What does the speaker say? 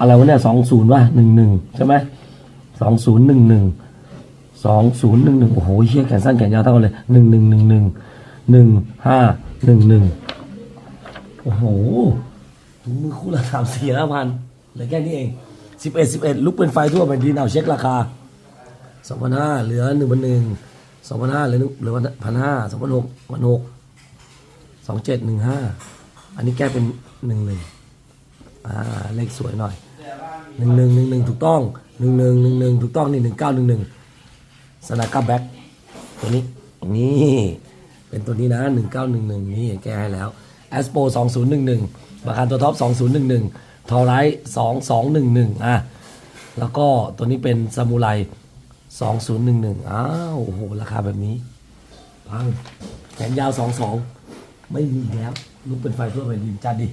อะไรวะเนี่ยสองศูนย์วะหนึ่งหนึ่งใช่ไหมสองศูนย์หนึ่งหนึ่งสองศูนย์หนึ่งหนึ่งโอ้โหเชี่ยแขนสั้นแขนยาวเท่ากันเลยหนึ่งหนึ่งหนึ่งหนึ่งหนึ่งห้าหนึ่งหนึ่งโอ้โหถุงมือคู่ละสามสี่ห้าพันเหลือแค่นี้เองสิบเอ็ดสิบเอ็ดลุกเป็นไฟทั่วแผ่นดินเอาเช็คราคาสองพันห้าเหลือหนึ่งพันหนึ่งสองพันห้าเหลือเหลือพันห้าสองพันหกพันหกสองเจ็ดหนึ่งห้าอันนี้แก้เป็นหนึ่งหนึ่งอ่าเลขสวยหน่อย หนึ่งหนึ่งหนึ่งหนึ่งถูกต้องหนึ่งหนึ่งหนึ่งหนึ่งถูกต้องนี่หนึ่งเก้าหนึ่งหนึ่งสนาก้าแบ็คตัวนี้นี่เป็นตัวนี้นะหนึ่งเก้าหนึ่งหนึ่งนี่แก้ให้แล้วแอสโปสองศูนย์หนึ่งหนึ่งบาคารตัวท็อปสองศูนย์หนึ่งหนึ่งทอไรสองสองหนึ่งหนึ่งอะแล้วก็ตัวนี้เป็นซามูไรสองศูนย์หนึ่งหนึ่งอ้าวโอ้โหราคาแบบนี้พังแขนยาวสองสองไม่มีแล้วลุกเป็นไฟเพื่อแผ่นดินจัดดิ